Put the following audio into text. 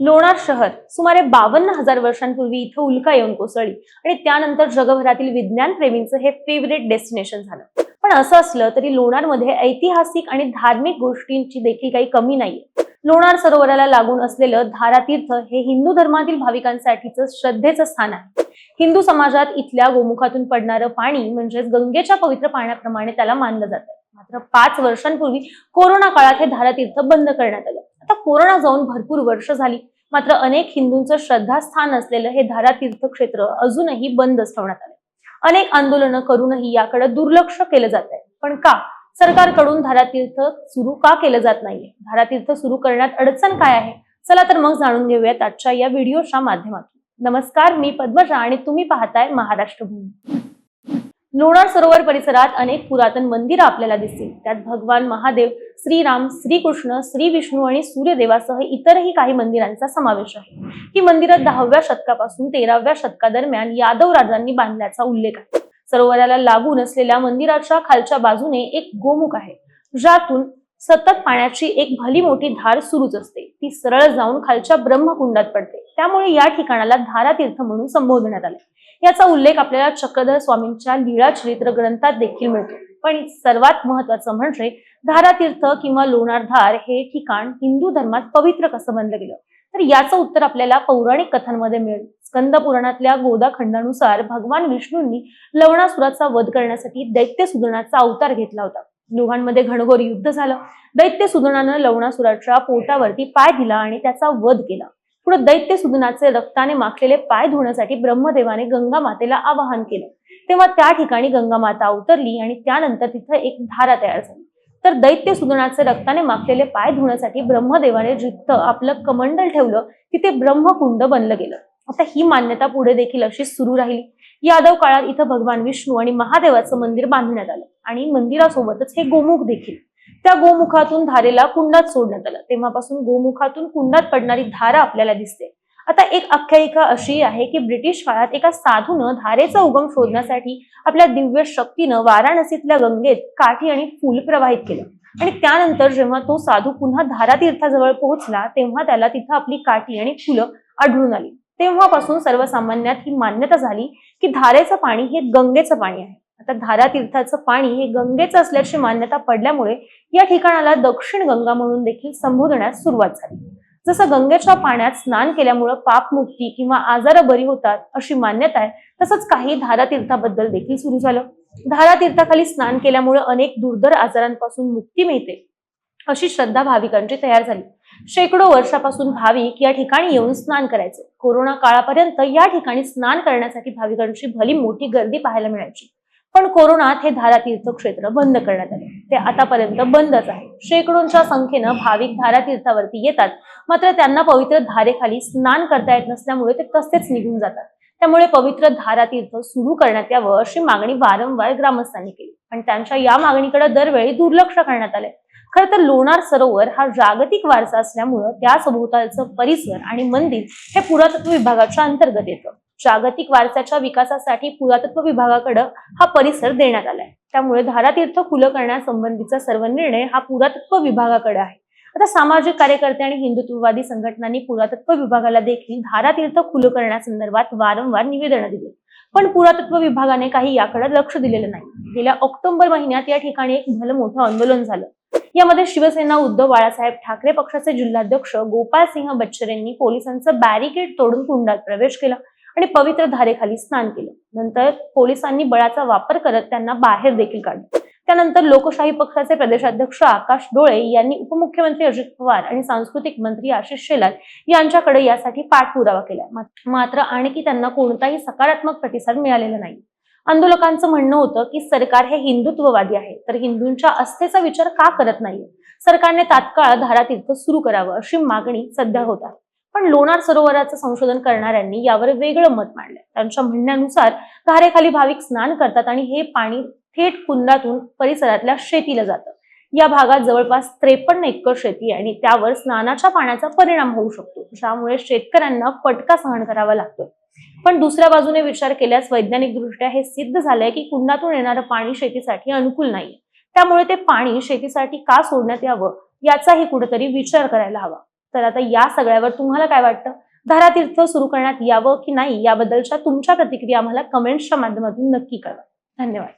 लोणार शहर सुमारे बावन्न हजार वर्षांपूर्वी इथं उल्का येऊन कोसळली आणि त्यानंतर जगभरातील विज्ञान प्रेमींचं हे फेवरेट डेस्टिनेशन झालं. पण असं असलं तरी लोणारमध्ये ऐतिहासिक आणि धार्मिक गोष्टींची देखील काही कमी नाहीये. लोणार सरोवराला लागून असलेलं धारातीर्थ हे हिंदू धर्मातील भाविकांसाठीचं श्रद्धेचं स्थान आहे. हिंदू समाजात इथल्या गोमुखातून पडणारं पाणी म्हणजेच गंगेच्या पवित्र पाण्याप्रमाणे त्याला मानलं जातं. मात्र पाच वर्षांपूर्वी कोरोना काळात हे धारातीर्थ बंद करण्यात आलं. आता कोरोना जाऊन भरपूर वर्ष झाली. मात्र अनेक हिंदूंचं श्रद्धास्थान असलेलं हे धारातीर्थ क्षेत्र अजूनही बंदच ठेवण्यात आलं अनेक आंदोलनं करूनही याकडे दुर्लक्ष केलं जात आहे पण का? सरकारकडून धारातीर्थ सुरू का केलं जात नाहीये? धारातीर्थ सुरू करण्यात अडचण काय आहे? चला तर मग जाणून घेऊयात आजच्या या व्हिडिओच्या माध्यमातून. नमस्कार मी पद्मजा आणि तुम्ही पाहताय महाराष्ट्र भूमी लोणार सरोवर परिसरात अनेक पुरातन मंदिरं आपल्याला दिसतील. त्यात भगवान महादेव श्रीराम श्रीकृष्ण श्री विष्णू आणि सूर्यदेवासह इतरही काही मंदिरांचा समावेश आहे. ही मंदिरं दहाव्या शतकापासून तेराव्या शतकादरम्यान यादव राजांनी बांधल्याचा उल्लेख आहे. सरोवराला लागून असलेल्या मंदिराच्या खालच्या बाजूने एक गोमुख आहे. ज्यातून सतत पाण्याची एक भली मोठी धार सुरूच असते. ती सरळ जाऊन खालच्या ब्रह्मकुंडात पडते. त्यामुळे या ठिकाणाला धारातीर्थ म्हणून संबोधण्यात आले. याचा उल्लेख आपल्याला चक्रधर स्वामींच्या लीळा चरित्र ग्रंथात देखील मिळतो. पण सर्वात महत्वाचं म्हणजे धारातीर्थ किंवा लोणारधार हे ठिकाण हिंदू धर्मात पवित्र कसं बनलं गेलं? तर याचं उत्तर आपल्याला पौराणिक कथांमध्ये मिळेल. स्कंद पुराणातल्या गोदा खंडानुसार भगवान विष्णूंनी लवणासुराचा वध करण्यासाठी दैत्य सुदनाचा अवतार घेतला होता. दोघांमध्ये घणघोर युद्ध झालं. दैत्य सुदनानं लवणासुराच्या पोटावरती पाय दिला आणि त्याचा वध केला. पुढे दैत्य सुदनाचे रक्ताने माखलेले पाय धुण्यासाठी ब्रह्मदेवाने गंगा मातेला आवाहन केलं. तेव्हा त्या ठिकाणी गंगा माता अवतरली आणि त्यानंतर तिथं एक धारा तयार झाली. तर दैत्य सुदनाचे रक्ताने माखलेले पाय धुण्यासाठी ब्रह्मदेवाने जिथं आपलं कमंडल ठेवलं तिथे ब्रह्मकुंड बनलं गेलं. आता ही मान्यता पुढे देखील अशी सुरू राहिली. यादव काळात इथं भगवान विष्णू आणि महादेवाचं मंदिर बांधण्यात आलं. आणि मंदिरासोबतच हे गोमुख देखील. त्या गोमुखातून धारेला कुंडात सोडण्यात आलं. तेव्हापासून गोमुखातून कुंडात पडणारी धारा आपल्याला दिसते. आता एक आख्यायिका अशी आहे की ब्रिटिश काळात एका साधूनं धारेचा उगम शोधण्यासाठी आपल्या दिव्य शक्तीनं वाराणसीतल्या गंगेत काठी आणि फूल प्रवाहित केलं. आणि त्यानंतर जेव्हा तो साधू पुन्हा धारातीर्थाजवळ पोहोचला तेव्हा त्याला तिथं आपली काठी आणि फुलं आढळून आली. तेव्हापासून सर्वसामान्यात ही मान्यता झाली की धारेचं पाणी हे गंगेचं पाणी आहे. आता धारा तीर्थाचं पाणी हे गंगेचं असल्याची मान्यता पडल्यामुळे या ठिकाणाला दक्षिण गंगा म्हणून देखील संबोधण्यास सुरुवात झाली. जसं गंगेच्या पाण्यात स्नान केल्यामुळं पापमुक्ती किंवा आजार बरी होतात अशी मान्यता आहे तसंच काही धारातीर्थाबद्दल देखील सुरू झालं. धारातीर्थाखाली स्नान केल्यामुळे अनेक दुर्धर आजारांपासून मुक्ती मिळते अशी श्रद्धा भाविकांची तयार झाली. शेकडो वर्षापासून भाविक या ठिकाणी येऊन स्नान करायचे. कोरोना काळापर्यंत या ठिकाणी स्नान करण्यासाठी भाविकांची भली मोठी गर्दी पाहायला मिळायची. पण कोरोनात हे धारातीर्थ क्षेत्र बंद करण्यात आले. ते आतापर्यंत बंदच आहे. शेकडोंच्या संख्येनं भाविक धारातीर्थावरती येतात. मात्र त्यांना पवित्र धारेखाली स्नान करता येत नसल्यामुळे ते तसेच निघून जातात. त्यामुळे पवित्र धारातीर्थ सुरू करण्यात यावं अशी मागणी वारंवार ग्रामस्थांनी केली. पण त्यांच्या या मागणीकडे दरवेळी दुर्लक्ष करण्यात आले. खर तर लोणार सरोवर हा जागतिक वारसा असल्यामुळं त्या सभोवतालचं परिसर आणि मंदिर हे पुरातत्व विभागाच्या अंतर्गत येतं. जागतिक वारसाच्या विकासासाठी पुरातत्व विभागाकडे हा परिसर देण्यात आलाय. त्यामुळे धारातीर्थ खुलं करण्यासंबंधीचा सर्व निर्णय हा पुरातत्व विभागाकडे आहे. आता सामाजिक कार्यकर्ते आणि हिंदुत्ववादी संघटनांनी पुरातत्व विभागाला देखील धारातीर्थ खुलं करण्यासंदर्भात वारंवार निवेदनं दिली. पण पुरातत्व विभागाने काही याकडे लक्ष दिलेलं नाही. गेल्या ऑक्टोबर महिन्यात या ठिकाणी एक भलं मोठं आंदोलन झालं. यामध्ये शिवसेना उद्धव बाळासाहेब ठाकरे पक्षाचे जिल्हाध्यक्ष गोपाळ सिंह बच्चर यांनी पोलिसांचं बॅरिकेड तोडून कुंडात प्रवेश केला आणि पवित्र धारेखाली स्नान केलं. नंतर पोलिसांनी बळाचा वापर करत त्यांना बाहेर देखील काढलं. त्यानंतर लोकशाही पक्षाचे प्रदेशाध्यक्ष आकाश डोळे यांनी उपमुख्यमंत्री अजित पवार आणि सांस्कृतिक मंत्री आशिष शेलार यांच्याकडे यासाठी पाठपुरावा केला. मात्र आणखी त्यांना कोणताही सकारात्मक प्रतिसाद मिळालेला नाही. आंदोलकांचं म्हणणं होतं की सरकार हे हिंदुत्ववादी आहे तर हिंदूंच्या अस्थेचा विचार का करत नाहीये? सरकारने तात्काळ धारातीर्थ सुरू करावं अशी मागणी सध्या होत आहे. पण लोणार सरोवराचं संशोधन करणाऱ्यांनी यावर वेगळं मत मांडलंय. त्यांच्या म्हणण्यानुसार धारेखाली भाविक स्नान करतात आणि हे पाणी थेट कुंदातून परिसरातल्या शेतीला जातं. या भागात जवळपास त्रेपन्न एकर शेती आणि त्यावर स्नानाच्या पाण्याचा परिणाम होऊ शकतो. ज्यामुळे शेतकऱ्यांना फटका सहन करावा लागतो पण दुसऱ्या बाजूने विचार केल्यास वैज्ञानिक दृष्ट्या हे सिद्ध झालंय की कुंडातून येणारं पाणी शेतीसाठी अनुकूल नाहीये. त्यामुळे ते पाणी शेतीसाठी का सोडण्यात यावं याचाही कुठेतरी विचार करायला हवा. तर आता या सगळ्यावर तुम्हाला काय वाटतं? धारातीर्थ सुरू करण्यात यावं की नाही याबद्दलच्या तुमच्या प्रतिक्रिया आम्हाला कमेंट्सच्या माध्यमातून नक्की कळवा. धन्यवाद.